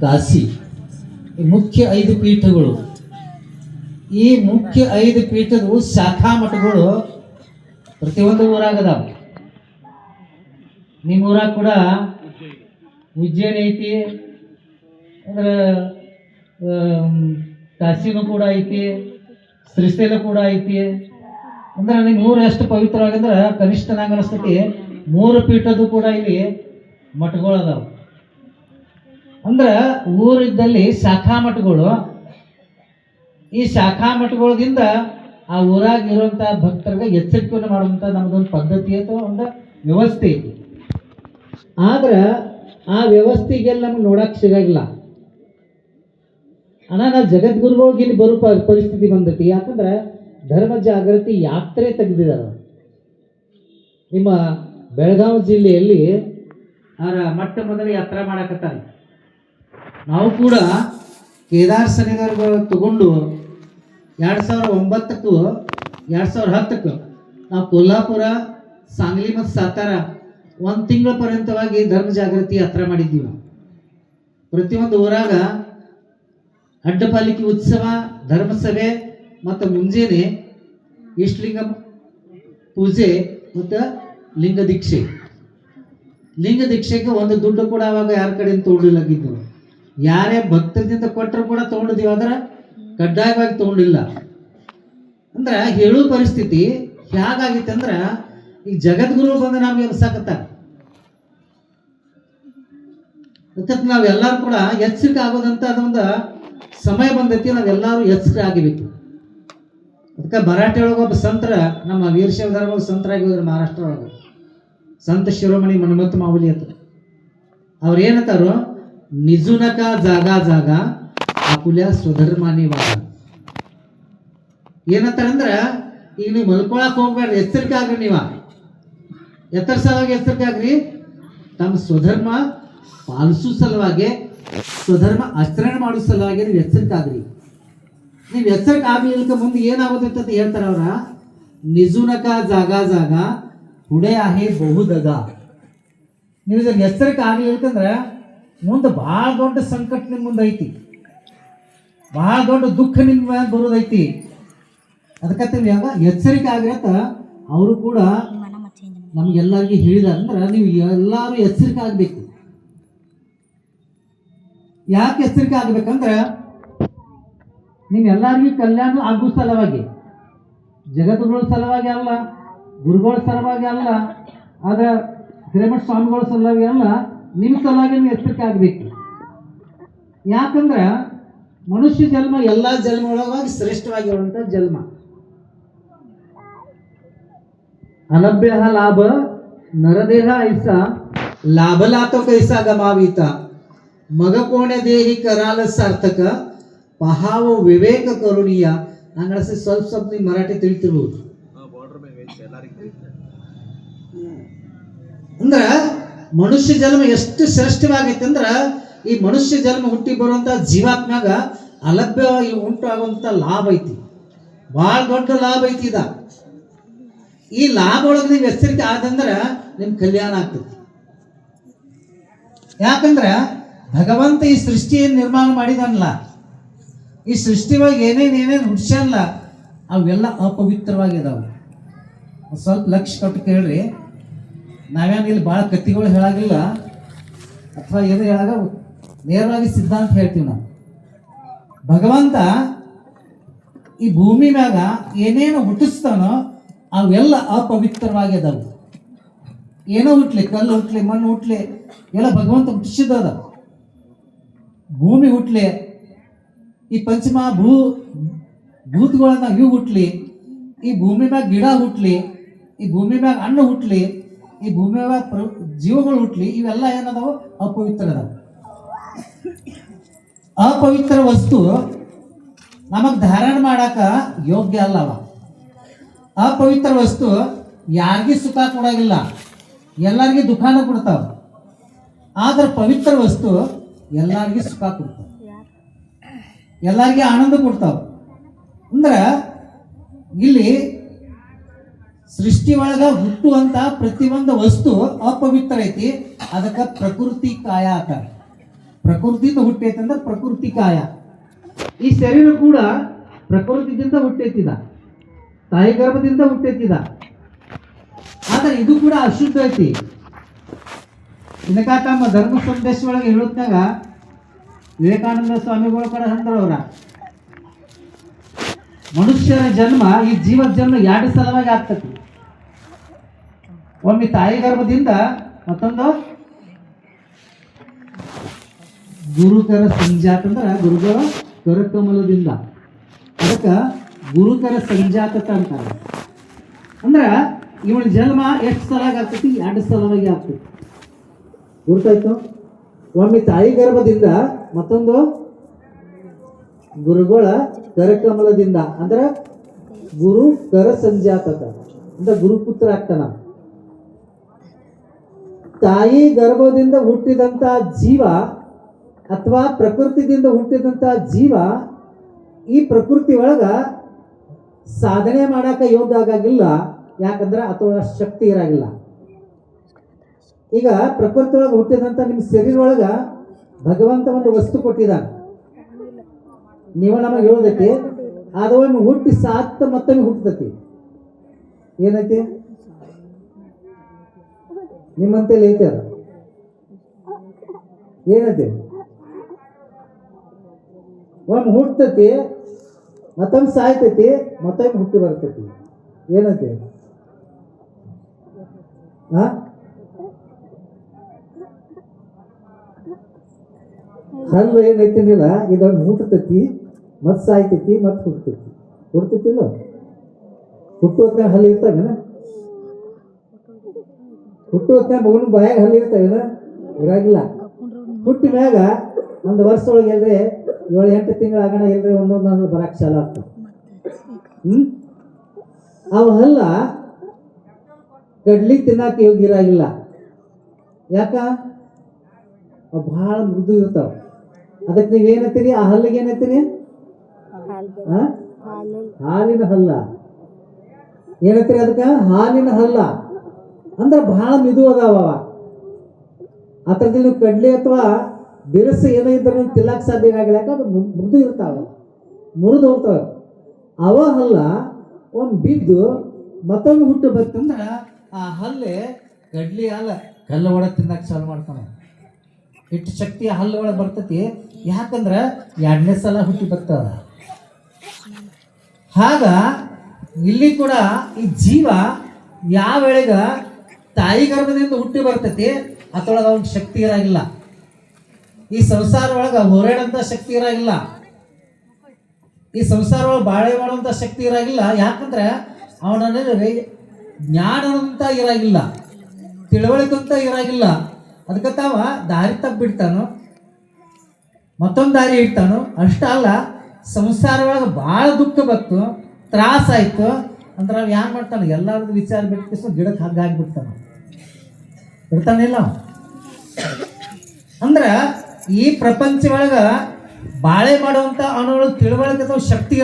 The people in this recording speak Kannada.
ಕಾಶಿ ಈ ಮುಖ್ಯ ಐದು ಪೀಠಗಳು. ಈ ಮುಖ್ಯ ಐದು ಪೀಠಗಳು ಶಾಖಾ ಮಠಗಳು. ಪ್ರತಿಯೊಂದು ಊರಾಗ ಅದಾವ ನಿಮ್ಮ ಊರಾಗ ಕೂಡ ಉಜ್ಜಯನ ಐತಿ. ಅಂದ್ರೆ ಕಾಶಿನೂ ಕೂಡ ಐತಿ ಸೃಷ್ಟಿಲು ಕೂಡ ಐತಿ. ಅಂದ್ರೆ ನಿಮ್ಮ ಊರು ಎಷ್ಟು ಪವಿತ್ರವಾಗಂದ್ರೆ, ಕನಿಷ್ಠ ನಂಗೆ ಅನಿಸ್ತೈತಿ, ಮೂರು ಪೀಠದ್ದು ಕೂಡ ಇಲ್ಲಿ ಮಠಗಳು ಅದಾವ. ಅಂದ್ರೆ ಊರಿದ್ದಲ್ಲಿ ಶಾಖಾ ಮಠಗಳು. ಈ ಶಾಖಾ ಮಠಗಳದಿಂದ ಆ ಊರಾಗ ಇರುವಂತ ಭಕ್ತರಿಗೆ ಎಚ್ಚರಿಕೆಯನ್ನು ಮಾಡುವಂತ ನಮ್ದೊಂದು ಪದ್ಧತಿ ಅಥವಾ ಒಂದು ವ್ಯವಸ್ಥೆ ಐತಿ ಆದ್ರೆ ಆ ವ್ಯವಸ್ಥೆಗೆಲ್ಲ ನಮ್ಗೆ ನೋಡಕ್ ಸಿಗಂಗಿಲ್ಲ. ಅಣ್ಣ ನಾವು ಜಗದ್ಗುರುಗಳಿಗೆ ಇಲ್ಲಿ ಬರೋ ಪರಿಸ್ಥಿತಿ ಬಂದೈತಿ. ಯಾಕಂದ್ರೆ ಧರ್ಮ ಜಾಗೃತಿ ಯಾತ್ರೆ ತೆಗೆದಿದ್ದಾರೆ ನಿಮ್ಮ ಬೆಳಗಾವಿ ಜಿಲ್ಲೆಯಲ್ಲಿ ಅವರ ಮೊಟ್ಟ ಮೊದಲ ಯಾತ್ರಾ ಮಾಡಕತ್ತಾರೆ. ನಾವು ಕೂಡ ಕೇದಾರ್ ಸನಿಗರ್ ತಗೊಂಡು ಎರಡು ಸಾವಿರ ಒಂಬತ್ತಕ್ಕೂ, ಎರಡು ಸಾವಿರ ಹತ್ತಕ್ಕೂ ನಾವು ಕೊಲ್ಲಾಪುರ, ಸಾಂಗ್ಲಿ ಮತ್ತು ಸಾತಾರ ಒಂದು ತಿಂಗಳ ಪರ್ಯಂತವಾಗಿ ಧರ್ಮ ಜಾಗೃತಿ ಯಾತ್ರೆ ಮಾಡಿದ್ದೀವಿ. ನಾವು ಪ್ರತಿಯೊಂದು ಊರಾಗ ಅಡ್ಡಪಾಲಿಕೆ ಉತ್ಸವ, ಧರ್ಮಸಭೆ ಮತ್ತು ಮುಂಜಾನೆ ಇಷ್ಟಲಿಂಗ ಪೂಜೆ ಮತ್ತು ಲಿಂಗ ದೀಕ್ಷೆ. ಲಿಂಗ ದೀಕ್ಷೆಗೆ ಒಂದು ದುಡ್ಡು ಕೂಡ ಅವಾಗ ಯಾರ ಕಡೆಯಿಂದ ತೊಗೊಂಡಿಲ್ಲಾಗಿದ್ದು ಯಾರೇ ಭಕ್ತರಿಂದ ಕೊಟ್ಟರು ಕೂಡ ತೊಗೊಂಡಿದ್ದೀವಿ, ಆದ್ರೆ ಕಡ್ಡಾಯವಾಗಿ ತೊಗೊಂಡಿಲ್ಲ. ಅಂದ್ರೆ ಹೇಳು ಪರಿಸ್ಥಿತಿ ಹೇಗಾಗಿತ್ತು ಅಂದ್ರೆ, ಈ ಜಗದ್ಗುರು ಬಂದು ನಮ್ಗೆ ಎಬ್ಸಾಕತ್ತಾರ ಅದಕ್ಕೆ ನಾವೆಲ್ಲರೂ ಕೂಡ ಎಚ್ಚರಿಕೆ ಆಗೋದಂತ ಅದೊಂದು ಸಮಯ ಬಂದೈತಿ ನಾವೆಲ್ಲರೂ ಎಚ್ಚರಿಕೆ ಆಗಿಬೇಕು. ಅದಕ್ಕೆ ಮರಾಠಿ ಒಳಗೆ ಒಬ್ಬ ಸಂತರ, ನಮ್ಮ ವೀರಶೈವ ಧರ್ಮ ಸಂತರಾಗಿ ಹೋದ್ರೆ ಮಹಾರಾಷ್ಟ್ರ ಒಳಗೆ ಸಂತ ಶಿರೋಮಣಿ ಮನ್ಮತ್ ಮಾವುಲಿ ಅಂತ. ಅವ್ರು ಏನಂತಾರು ನಿಜುನಕ ಜಾಗ ಜಾಗ ಆಕುಲ್ಯ ಸ್ವಧರ್ಮಾನಿ ವಾದ ಏನಂತಾರಂದ್ರ ಈಗ ನೀವು ಮಲ್ಕೊಳಕ್ ಹೋಗ್ಬೇಡ್ರಿ ಎಚ್ಚರಿಕೆ ನೀವ. ಎತ್ತರ ಸಲುವಾಗಿ ಎಚ್ಚರಿಕೆ ಆಗ್ರಿ ತಮ್ಮ ಸ್ವಧರ್ಮ ಪಾಲಿಸೋ ಸಲುವಾಗಿ, ಸ್ವಧರ್ಮ ಆಚರಣೆ ಮಾಡೋ ಸಲುವಾಗಿ ನೀವು ಎಚ್ಚರಿಕೆ ಆಗ್ರಿ ನೀವು ಎಚ್ಚರಿಕೆ ಆಗ್ಲಿಕ್ಕೆ ಮುಂದೆ ಏನಾಗುತ್ತೆ ಅಂತ ಹೇಳ್ತಾರ ಅವ್ರ? ನಿಜುನಕ ಜಾಗ ಜಾಗ ಹುಡೆ ಆಹೆ ಬಹುದಗ. ನೀವು ಎಚ್ಚರಿಕೆ ಆಗ್ಲಿಕ್ಕಂದ್ರೆ ಮುಂದೆ ಭಾಳ ದೊಡ್ಡ ಸಂಕಟ ನಿಮ್ಮ ಮುಂದೆ ಐತಿ. ಭಾಳ ದೊಡ್ಡ ದುಃಖ ನಿಮ್ಮ ಬರೋದೈತಿ ಅದಕ್ಕೆ ನೀವು ಎಚ್ಚರಿಕೆ ಆಗಿರತ್ತ ಅವರು ಕೂಡ ನಮಗೆಲ್ಲರಿಗೂ ಹೇಳಿದ ಅಂದ್ರೆ ನೀವು ಎಲ್ಲರೂ ಎಚ್ಚರಿಕೆ ಆಗಬೇಕು. ಯಾಕೆ ಎಚ್ಚರಿಕೆ ಆಗ್ಬೇಕಂದ್ರೆ ನಿಮ್ಮೆಲ್ಲರಿಗೂ ಕಲ್ಯಾಣ ಆಗೋ ಸಲುವಾಗಿ, ಜಗತ್ತುಗಳ ಸಲುವಾಗಿ ಅಲ್ಲ, ಗುರುಗಳ ಸಲುವಾಗಿ ಅಲ್ಲ, ಆದ್ರೆ ಹಿರೇಮಠ ಸ್ವಾಮಿಗಳ ಸಲುವಾಗಿ ಅಲ್ಲ ನಿಮ್ಮ ಸಲಾಗಿ ನೀವು ಎಚ್ಚರಿಕೆ ಆಗಬೇಕು. ಯಾಕಂದ್ರೆ ಮನುಷ್ಯ ಜನ್ಮ ಎಲ್ಲ ಜನ್ಮಗಳೊಳಗಾಗಿ ಶ್ರೇಷ್ಠವಾಗಿರುವಂಥ ಜನ್ಮ. ಅಲಭ್ಯ ಲಾಭ ನರದೇಹ ಐಸ ಲಾಭಲಾತ ಕೈಸ ಗಮಾವಿತ ಮಗ ಕೋಣೆ ದೇಹಿ ಕರಾಲ ಸಾರ್ಥಕ ಪಹಾವ ವಿವೇಕ ಕರುಣೀಯ. ನಂಗೆ ಸ್ವಲ್ಪ ಸ್ವಲ್ಪ ನೀವು ಮರಾಠಿ ತಿಳಿತಿರ್ಬೋದು. ಅಂದ್ರ ಮನುಷ್ಯ ಜನ್ಮ ಎಷ್ಟು ಶ್ರೇಷ್ಠವಾಗಿತ್ತು ಅಂದ್ರೆ ಈ ಮನುಷ್ಯ ಜನ್ಮ ಹುಟ್ಟಿ ಬರುವಂಥ ಜೀವಾತ್ಮ್ಯಾಗ ಅಲಭ್ಯ ಉಂಟಾಗುವಂಥ ಲಾಭ ಐತಿ. ಭಾಳ ದೊಡ್ಡ ಲಾಭ ಐತಿ ಇದ. ಈ ಲಾಭ ಒಳಗೆ ನೀವು ಎಚ್ಚರಿಕೆ ಆದಂದ್ರೆ ನಿಮ್ಮ ಕಲ್ಯಾಣ ಆಗ್ತೈತಿ. ಯಾಕಂದ್ರೆ ಭಗವಂತ ಈ ಸೃಷ್ಟಿಯನ್ನು ನಿರ್ಮಾಣ ಮಾಡಿದನಲ್ಲ. ಈ ಸೃಷ್ಟಿ ಒಳಗೆ ಏನೇನು ಏನೇನು ಹುಡ್ಸಲ್ಲ ಅವೆಲ್ಲ ಅಪವಿತ್ರವಾಗಿದ್ದಾವೆ ಸ್ವಲ್ಪ ಲಕ್ಷ ಕೊಟ್ಟು ಕೇಳ್ರಿ ನಾವೇನು ಇಲ್ಲಿ ಭಾಳ ಕತ್ತಿಗಳು ಹೇಳಾಗಿಲ್ಲ. ಅಥವಾ ಏನು ಹೇಳಾಗ ನೇರವಾಗಿ ಸಿದ್ಧಾಂತ ಹೇಳ್ತೀವಿ ನಾವು. ಭಗವಂತ ಈ ಭೂಮಿ ಮ್ಯಾಗ ಏನೇನು ಹುಟ್ಟಿಸ್ತಾನೋ ಅವೆಲ್ಲ ಅಪವಿತ್ರವಾಗಿದಾವೆ ಏನೋ ಹುಟ್ಲಿ, ಕಲ್ಲು ಹುಟ್ಲಿ, ಮಣ್ಣು ಹುಟ್ಲಿ, ಎಲ್ಲ ಭಗವಂತ ಹುಟ್ಟಿಸಿದ ಭೂಮಿ ಹುಟ್ಲಿ, ಈ ಪಂಚಮ ಭೂ, ಭೂತಗಳನ್ನ ಇವು ಹುಟ್ಲಿ, ಈ ಭೂಮಿ ಮ್ಯಾಗ ಗಿಡ ಹುಟ್ಲಿ, ಈ ಭೂಮಿ ಮ್ಯಾಗ ಹಣ್ಣು ಹುಟ್ಲಿ ಈ ಭೂಮಿ ಪ್ರ- ಜೀವಗಳು ಹುಟ್ಲಿ, ಇವೆಲ್ಲ ಏನದಾವ? ಅಪವಿತ್ರ ಅದಾವ. ಅಪವಿತ್ರ ವಸ್ತು ನಮಗ್ ಧಾರಣ ಮಾಡಾಕ ಯೋಗ್ಯ ಅಲ್ಲವ. ಅಪವಿತ್ರ ವಸ್ತು ಯಾರಿಗೂ ಸುಖ ಕೊಡೋಗಿಲ್ಲ. ಎಲ್ಲರಿಗೂ ದುಃಖನ ಕೊಡ್ತಾವ. ಆದ್ರೆ ಪವಿತ್ರ ವಸ್ತು ಎಲ್ಲರಿಗೂ ಸುಖ ಕೊಡ್ತಾವ. ಎಲ್ಲರಿಗೂ ಆನಂದ ಕೊಡ್ತಾವ. ಅಂದ್ರೆ ಇಲ್ಲಿ ಸೃಷ್ಟಿ ಒಳಗ ಹುಟ್ಟುವಂತ ಒಂದು ವಸ್ತು ಅಪವಿತ್ರ ಐತಿ ಅದಕ್ಕೆ ಪ್ರಕೃತಿ ಕಾಯ ಅಂತಾರೆ ಪ್ರಕೃತಿಯಿಂದ ಹುಟ್ಟೈತಂದ್ರ ಪ್ರಕೃತಿ ಕಾಯ. ಈ ಶರೀರ ಕೂಡ ಪ್ರಕೃತಿದಿಂದ ಹುಟ್ಟೈತಿದ ತಾಯಿ ಗರ್ಭದಿಂದ ಹುಟ್ಟೈತಿದ ಆದ್ರೆ ಇದು ಕೂಡ ಅಶುದ್ಧ ಐತಿ. ಇದಕ್ಕ ತಮ್ಮ ಧರ್ಮ ಸಂದೇಶ ಒಳಗೆ ಹೇಳುತ್ತಾಗ ವಿವೇಕಾನಂದ ಸ್ವಾಮಿಗಳ ಕಡೆ ಅಂದ್ರವ್ರ ಮನುಷ್ಯನ ಜನ್ಮ ಈ ಜೀವದ ಜನ್ಮ ಎರಡು ಸಲವಾಗಿ ಆಗ್ತತಿ. ಒಮ್ಮೆ ತಾಯಿ ಗರ್ಭದಿಂದ ಮತ್ತೊಂದು ಗುರುಕರ ಸಂಜಾತ ಅಂದ್ರ ಗುರುಗಳ ಕರಕಮಲದಿಂದ. ಅದಕ್ಕ ಗುರುಕರ ಸಂಜಾತ ಅಂತಾರೆ. ಅಂದ್ರ ಇವಳ ಜನ್ಮ ಎಷ್ಟು ಸಲಾಗ ಆಗ್ತೈತಿ ಎರಡು ಸಲವಾಗಿ ಆಗ್ತೈತಿ ಗುರುತಾಯ್ತು ಒಮ್ಮೆ ತಾಯಿ ಗರ್ಭದಿಂದ ಮತ್ತೊಂದು ಗುರುಗಳ ಕರಕಮಲದಿಂದ. ಅಂದ್ರೆ ಗುರು ಕರ ಸಂಜಾತಕ. ಅಂದ್ರೆ ಗುರುಪುತ್ರ ಆಗ್ತಾನ. ತಾಯಿ ಗರ್ಭದಿಂದ ಹುಟ್ಟಿದಂಥ ಜೀವ ಅಥವಾ ಪ್ರಕೃತಿದಿಂದ ಹುಟ್ಟಿದಂಥ ಜೀವ ಈ ಪ್ರಕೃತಿ ಒಳಗ ಸಾಧನೆ ಮಾಡಾಕ ಯೋಗ್ಯ ಆಗಾಗಿಲ್ಲ. ಯಾಕಂದ್ರೆ ಅಥವಾ ಶಕ್ತಿ ಇರಾಗಿಲ್ಲ. ಈಗ ಪ್ರಕೃತಿ ಒಳಗೆ ಹುಟ್ಟಿದಂತ ನಿಮ್ಮ ಶರೀರ ಭಗವಂತ ಒಂದು ವಸ್ತು ಕೊಟ್ಟಿದ್ದಾನೆ ನೀವು ನಮಗೆ ಹೇಳೋದಕ್ಕೆ ಅದು ಒಮ್ಮೆ ಹುಟ್ಟಿ ಸಾತ್ ಮತ್ತೊಮ್ಮೆ ಹುಟ್ಟತತಿ ಏನೈತಿ? ನಿಮ್ಮಂತೇಳಿ ಐತೆ ಅದು? ಏನೈತಿ ಒಮ್ಮೆ ಹುಟ್ಟತಿ ಮತ್ತೊಮ್ಮೆ ಸಾಯ್ತೈತಿ ಮತ್ತೊಮ್ಮೆ ಹುಟ್ಟಿ ಬರ್ತೈತಿ. ಏನಂತೆ ಹಾ ಹಲ್ಲು ಏನೈತಿನಿಲ್ಲ ಇದೊಂದು ಹುಟ್ಟತೈತಿ, ಮತ್ತೆ ಸಾಯ್ತೈತಿ, ಮತ್ತೆ ಹುಡ್ತೈತಿ ಹುಡ್ತೈತಿಲ್ಲ ಹುಟ್ಟುವ ಹಲ್ಲು ಇರ್ತಾವೇನ? ಹುಟ್ಟು ಹೊತ್ತ ಮಗನ ಬಾಯಾಗ ಹಲ್ಲಿರ್ತವೆ ಇರಾಗಿಲ್ಲ. ಹುಟ್ಟಿ ಮ್ಯಾಗ ಒಂದು ವರ್ಷದೊಳಗೆ ಎಲ್ರಿ ಏಳು, ಎಂಟು ತಿಂಗಳ ಆಗಣ ಎಲ್ರಿ ಒಂದೊಂದು ಹಲ್ಲು ಬರಕ್ಕೆ ಚಾಲ ಆಗ್ತದೆ. ಅವು ಹಲ್ಲ ಕಡ್ಲಿ ತಿನ್ನಾಕ ಯೋಗ್ಯ ಇರಾಗಿಲ್ಲ. ಯಾಕ? ಭಾಳ ಮೃದು ಇರ್ತಾವ. ಅದಕ್ಕೆ ನೀವ್ ಏನತ್ತೀರಿ? ಆ ಹಲ್ಲಿಗೆ ಏನತ್ತೀರಿ? ಹಾಲಿನ ಹಲ್ಲ. ಏನತ್ತೀರಿ ಅದಕ್ಕ? ಹಾಲಿನ ಹಲ್ಲ. ಅಂದ್ರೆ ಬಹಳ ಮಿದು ಅದಾವ. ಅದ್ರಲ್ಲಿ ನೀವು ಕಡ್ಲೆ ಅಥವಾ ಬಿರುಸು ಏನೋ ಇದ್ರೆ ತಿಲ್ಲಕ್ ಸಾಧ್ಯ ಆಗಿಲ್ಲ. ಯಾಕಂದ್ರೆ ಮೃದು ಇರ್ತಾವ. ಮುರಿದು ಹೋಗ್ತಾವ ಅವ ಹಲ್ಲ ಒಂದು ಬಿದ್ದು ಮತ್ತೊಂದು ಹುಟ್ಟು ಬರ್ತಂದ್ರ ಆ ಹಲ್ಲೆ ಕಡ್ಲಿ ಹಲ್ಲ ಕಲ್ಲು ಒಳಗೆ ತಿನ್ನಕ್ಕೆ ಚಾಲು ಮಾಡ್ತಾನೆ. ಇಟ್ಟು ಶಕ್ತಿ ಆ ಹಲ್ಲು ಒಳಗೆ ಬರ್ತತಿ. ಯಾಕಂದ್ರ ಎರಡನೇ ಸಲ ಹುಟ್ಟಿ ಬರ್ತಾವ. ಹಾಗ ಇಲ್ಲಿ ಕೂಡ ಈ ಜೀವ ಯಾವ ವೇಳೆಗ ತಾಯಿ ಗರ್ಭದಿಂದ ಹುಟ್ಟಿ ಬರ್ತೈತಿ ಅದ್ರೊಳಗೆ ಅವನ ಶಕ್ತಿ ಇರಾಗಿಲ್ಲ. ಈ ಸಂಸಾರ ಒಳಗೆ ಹೋರಾಡಂತ ಶಕ್ತಿ ಇರಾಗಿಲ್ಲ. ಈ ಸಂಸಾರ ಒಳಗೆ ಬಾಳೆ ಮಾಡುವಂತ ಶಕ್ತಿ ಇರಾಗಿಲ್ಲ. ಯಾಕಂದ್ರೆ ಅವನ ಜ್ಞಾನ ಇರಾಗಿಲ್ಲ. ತಿಳುವಳಿಕೆ ಅಂತ ಇರಾಗಿಲ್ಲ. ಅದಕ್ಕೆ ತಾವ ದಾರಿ ತಪ್ಪಿಡ್ತಾನೋ, ಮತ್ತೊಂದು ದಾರಿ ಇಡ್ತಾನು ಅಷ್ಟ ಅಲ್ಲ ಸಂಸಾರ ಒಳಗೆ ಭಾಳ ದುಃಖ ಬತ್ತು, ತ್ರಾಸ ಆಯ್ತು. ಅಂದ್ರೆ ಅವ್ ಏನು ಮಾಡ್ತಾನೆ ಎಲ್ಲರದ್ದು ವಿಚಾರ ಬಿಟ್ಟು ಗಿಡಕ್ಕೆ ಹಗ್ಗ ಹಾಕ್ಬಿಡ್ತಾನೆ ಬಿಡ್ತಾನಿಲ್ಲ ಅಂದ್ರೆ ಈ ಪ್ರಪಂಚ ಒಳಗ ಬಾಳೆ ಮಾಡುವಂತ ಅವನೊಳಗೆ ತಿಳುವಳಿಕೆ ಅಥವಾ ಶಕ್ತಿ